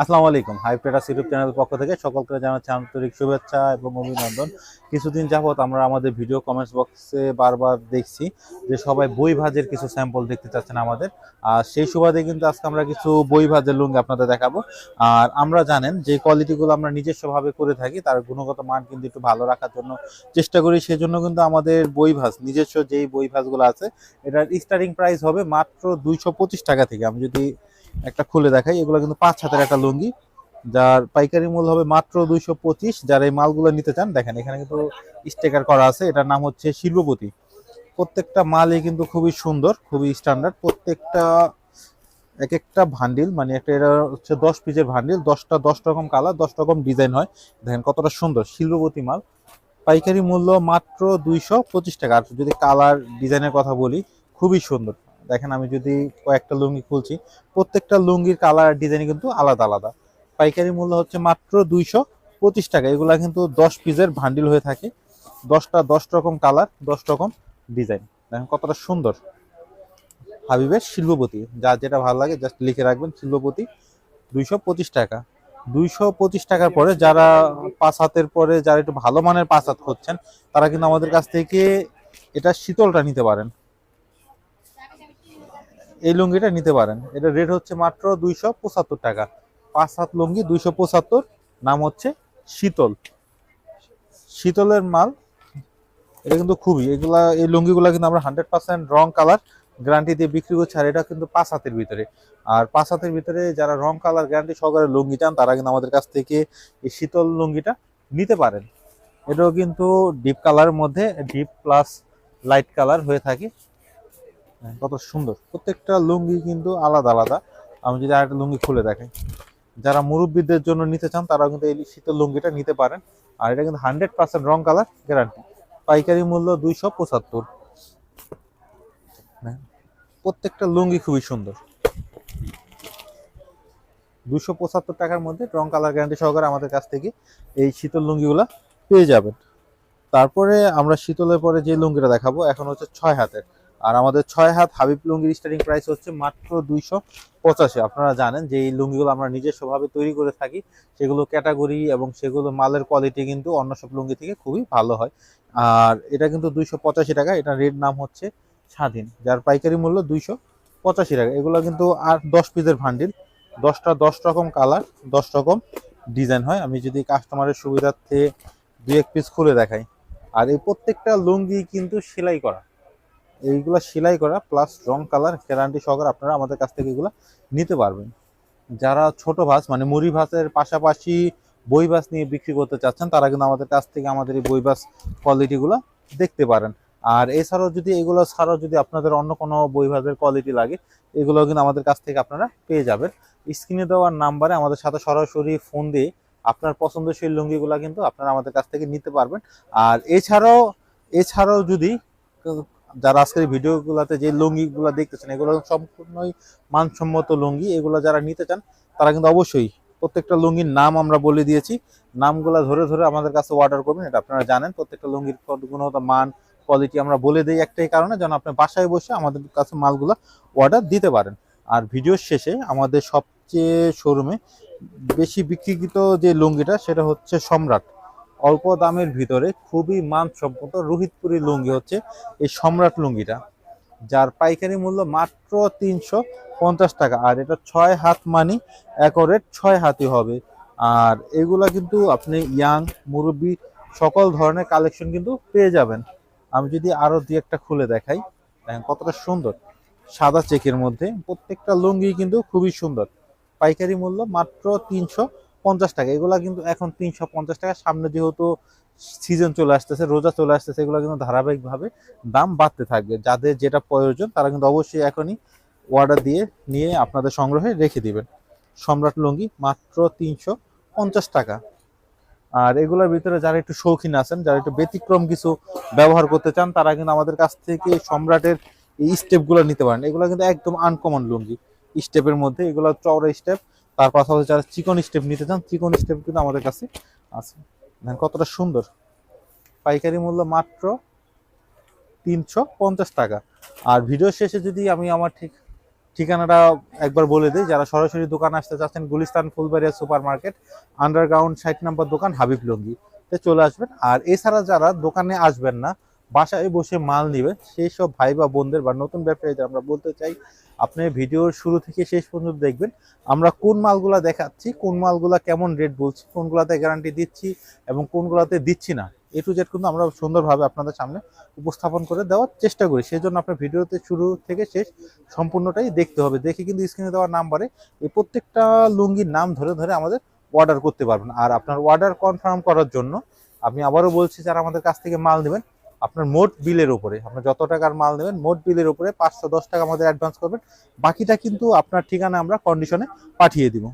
আসসালামু আলাইকুম। High traders YouTube চ্যানেলের পক্ষ থেকে সকলকে জানাচ্ছি আন্তরিক শুভেচ্ছা এবং অভিনন্দন। কিছুদিন যাবত আমরা আমাদের ভিডিও কমেন্টস বক্সে বারবার দেখছি যে সবাই বই ভাজের কিছু স্যাম্পল দেখতে চাচ্ছেন আমাদের। আর সেই সুবাদে কিন্তু আজকে আমরা কিছু বই ভাজের লুঙ্গি আপনাদের দেখাবো। আর আমরা জানেন যে কোয়ালিটিগুলো আমরা নিজস্বভাবে করে থাকি, তার গুণগত মান কিন্তু একটু ভালো রাখার জন্য চেষ্টা করি। সেজন্য কিন্তু আমাদের বই ভাজ, নিজস্ব যেই বই ভাজগুলো আছে, এটার স্টার্টিং প্রাইস হবে মাত্র দুইশো পঁচিশ টাকা থেকে। আমি যদি একটা খুলে দেখাই। এগুলো কিন্তু পাঁচ হাতের একটা লুঙ্গি, যার পাইকারি মূল্য হবে মাত্র দুইশো পঁচিশ। যারা এই মালগুলো নিতে চান, দেখেন এখানে কিন্তু স্টিকার করা আছে। এটার নাম হচ্ছে শিল্পপতি। প্রত্যেকটা মালই কিন্তু খুবই সুন্দর, খুবই স্ট্যান্ডার্ড প্রত্যেকটা এক একটা ভান্ডিল মানে একটা এটা হচ্ছে দশ পিসের ভান্ডিল। দশটা দশ রকম কালার দশ রকম ডিজাইন হয়। দেখেন কতটা সুন্দর, শিল্পপতি মাল। পাইকারি মূল্য মাত্র দুইশো পঁচিশ টাকা। আর যদি কালার ডিজাইনের কথা বলি, খুবই সুন্দর। দেখেন আমি যদি কয়েকটা লুঙ্গি খুলছি, প্রত্যেকটা লুঙ্গির কালার ডিজাইন কিন্তু আলাদা আলাদা। পাইকারি মূল্য হচ্ছে মাত্র দুইশো পঁচিশ টাকা। এগুলা কিন্তু দশ পিসের ভান্ডিল হয়ে থাকে। দশটা দশ রকম কালার দশ রকম ডিজাইন দেখেন কতটা সুন্দর। হাবিবের শিল্পপতি। যা যেটা ভালো লাগে জাস্ট লিখে রাখবেন, শিল্পপতি দুইশো পঁচিশ টাকা। দুইশো পঁচিশ টাকার পরে যারা পাঁচ হাতের পরে, যারা একটু ভালো মানের পাঁচ হাত করছেন তারা কিন্তু আমাদের কাছ থেকে এটা শীতলটা নিতে পারেন। এই লুঙ্গিটা নিতে পারেন। এটা রেট হচ্ছে মাত্র দুইশো পঁচাত্তর টাকা। পাঁচ হাত লুঙ্গি দুইশো পঁচাত্তর, নাম হচ্ছে শীতল। শীতলের মাল, এটা কিন্তু খুবই। এগুলা, এই লুঙ্গিগুলা কিন্তু আমরা হান্ড্রেড পার্সেন্ট রং কালার গ্যারান্টি দিয়ে বিক্রি করছি, আর এটা কিন্তু পাঁচ হাতের ভিতরে। আর পাঁচ হাতের ভিতরে যারা রং কালার গ্যারান্টি সহকারে লুঙ্গি চান, তারা কিন্তু আমাদের কাছ থেকে এই শীতল লুঙ্গিটা নিতে পারেন। এটাও কিন্তু ডিপ কালারের মধ্যে ডিপ প্লাস লাইট কালার হয়ে থাকে। কত সুন্দর। প্রত্যেকটা লুঙ্গি কিন্তু আলাদা আলাদা। আমি যদি আরেকটা লুঙ্গি খুলে দেখাই। যারা মুরব্বীদের জন্য নিতে চান তারা কিন্তু এই শীতের লুঙ্গিটা নিতে পারেন। আর এটা কিন্তু হান্ড্রেড পার্সেন্ট রং কালার গ্যারান্টি। পাইকারি মূল্য দুইশো পঁচাত্তর। হ্যাঁ, প্রত্যেকটা লুঙ্গি খুবই সুন্দর। দুশো পঁচাত্তর টাকার মধ্যে রং কালার গ্যারান্টি সহকারে আমাদের কাছ থেকে এই শীতল লুঙ্গিগুলা পেয়ে যাবেন। তারপরে আমরা শীতলের পরে যে লুঙ্গিটা দেখাবো এখন হচ্ছে ছয় হাতের। আর আমাদের ছয় হাত হাবিব লুঙ্গির স্টার্টিং প্রাইস হচ্ছে মাত্র দুইশো পঁচাশি। আপনারা জানেন যে এই লুঙ্গিগুলো আমরা নিজস্বভাবে তৈরি করে থাকি। সেগুলো ক্যাটাগরি এবং সেগুলো মালের কোয়ালিটি কিন্তু অন্য সব লুঙ্গি থেকে খুবই ভালো হয়। আর এটা কিন্তু দুইশো পঁচাশি টাকা, এটা রেট নাম হচ্ছে স্বাধীন, যার পাইকারি মূল্য দুইশো পঁচাশি টাকা। এগুলো কিন্তু আর দশ পিসের ভান্ডিল দশটা দশ রকম কালার দশ রকম ডিজাইন হয়। আমি যদি কাস্টমারের সুবিধার্থে দুই এক পিস খুলে দেখাই। আর এই প্রত্যেকটা লুঙ্গি কিন্তু সেলাই করা। এইগুলা সেলাই করা প্লাস রং কালার গ্যারান্টি সহকারে আপনারা আমাদের কাছ থেকে এগুলো নিতে পারবেন। যারা ছোট ভাস মানে মুড়ি ভাসের পাশাপাশি বই ভাস নিয়ে বিক্রি করতে চাচ্ছেন, তারা কিন্তু আমাদের কাছ থেকে আমাদের এই বই ভাস কোয়ালিটিগুলো দেখতে পারেন। আর এছাড়াও যদি এগুলো ছাড়াও যদি আপনাদের অন্য কোনো বই ভাসের কোয়ালিটি লাগে, এগুলো কিন্তু আমাদের কাছ থেকে আপনারা পেয়ে যাবেন। স্ক্রিনে দেওয়ার নাম্বারে আমাদের সাথে সরাসরি ফোন দিয়ে আপনার পছন্দসই লুঙ্গিগুলো কিন্তু আপনারা আমাদের কাছ থেকে নিতে পারবেন। আর এছাড়াও এছাড়াও যদি যারা আজকের ভিডিওগুলোতে যে লুঙ্গিগুলো দেখতেছেন, এগুলো সম্পূর্ণই মানসম্মত লুঙ্গি। এগুলো যারা নিতে চান, তারা কিন্তু অবশ্যই প্রত্যেকটা লুঙ্গির নাম আমরা বলে দিয়েছি। নামগুলো ধরে ধরে আমাদের কাছে অর্ডার করবেন, এটা আপনারা জানেন। প্রত্যেকটা লুঙ্গির গুণগত মান কোয়ালিটি আমরা বলে দিই একটাই কারণে, যেন আপনি বাসায় বসে আমাদের কাছে মালগুলো অর্ডার দিতে পারেন। আর ভিডিওর শেষে আমাদের সবচেয়ে শোরুমে বেশি বিক্রিকৃত যে লুঙ্গিটা, সেটা হচ্ছে সম্রাট। অল্প দামের ভিতরে খুবই মানসম্মত রোহিতপুরি লুঙ্গি হচ্ছে এই সম্রাট লুঙ্গিটা, যার পাইকারি মূল্য মাত্র তিনশো পঞ্চাশ টাকা। আর এটা ছয় হাত মানি একরেট ছয় হাতই হবে। আর এগুলা কিন্তু আপনি ইয়াং মুরব্বি সকল ধরনের কালেকশন কিন্তু পেয়ে যাবেন। আমি যদি আরও দুই একটা খুলে দেখাই, দেখেন কতটা সুন্দর। সাদা চেকের মধ্যে প্রত্যেকটা লুঙ্গি কিন্তু খুবই সুন্দর। পাইকারি মূল্য মাত্র তিনশো পঞ্চাশ টাকা। এগুলা কিন্তু এখন তিনশো পঞ্চাশ টাকা। সামনে যেহেতু সিজন চলে আসতেছে, রোজা চলে আসতেছে, এগুলো কিন্তু ধারাবাহিকভাবে দাম বাড়তে থাকবে। যাদের যেটা প্রয়োজন, তারা কিন্তু অবশ্যই এখনই অর্ডার দিয়ে নিয়ে আপনাদের সংগ্রহে রেখে দিবেন। সম্রাট লুঙ্গি মাত্র তিনশো পঞ্চাশ টাকা। আর এগুলোর ভিতরে যারা একটু শৌখিন আছেন, যারা একটু ব্যতিক্রম কিছু ব্যবহার করতে চান, তারা কিন্তু আমাদের কাছ থেকে সম্রাটের এই স্টেপগুলো নিতে পারেন। এগুলো কিন্তু একদম আনকমন লুঙ্গি। স্টেপের মধ্যে এগুলো চওড়া স্টেপ তার পাশাপাশি যারা চিকন স্টেপ নিতে চান, চিকন স্টেপ কিন্তু আমাদের কাছে আছে। দেখেন কতটা সুন্দর। পাইকারি মূল্য মাত্র তিনশো পঞ্চাশ টাকা। আর ভিডিও শেষে যদি আমি আমার ঠিক, ঠিকানাটা একবার বলে দিই, যারা সরাসরি দোকান আসতে চাচ্ছেন, Gulistan Phulbaria super market underground ষাট নাম্বার দোকান হাবিব লুঙ্গি তে চলে আসবেন। আর এছাড়া যারা দোকানে আসবেন না বাসায় বসে মাল নেবেন সেই সব ভাই বা বোনদের বা নতুন ব্যবসায়ীদের আমরা বলতে চাই, আপনি ভিডিওর শুরু থেকে শেষ পর্যন্ত দেখবেন, আমরা কোন মালগুলা দেখাচ্ছি, কোন মালগুলা কেমন রেট বলছি, কোনগুলাতে গ্যারান্টি দিচ্ছি এবং কোনগুলাতে দিচ্ছি না, এ টু জেড কিন্তু আমরা সুন্দরভাবে আপনাদের সামনে উপস্থাপন করে দেওয়ার চেষ্টা করি সেই জন্য আপনার ভিডিওতে শুরু থেকে শেষ সম্পূর্ণটাই দেখতে হবে, দেখে কিন্তু স্ক্রিনে দেওয়ার নাম্বারে এই প্রত্যেকটা লুঙ্গির নাম ধরে ধরে আমাদের অর্ডার করতে পারবেন, আর আপনার অর্ডার কনফার্ম করার জন্য আমি আবারও বলছি যারা আমাদের কাছ থেকে মাল নেবেন আপনার মোট বিলের উপরে, আপনার যত টাকার মাল নেবেন, মোট বিলের উপরে পাঁচশো দশ টাকা আমাদের অ্যাডভান্স করবেন। বাকিটা কিন্তু আপনার ঠিকানা আমরা কন্ডিশনে পাঠিয়ে দিব।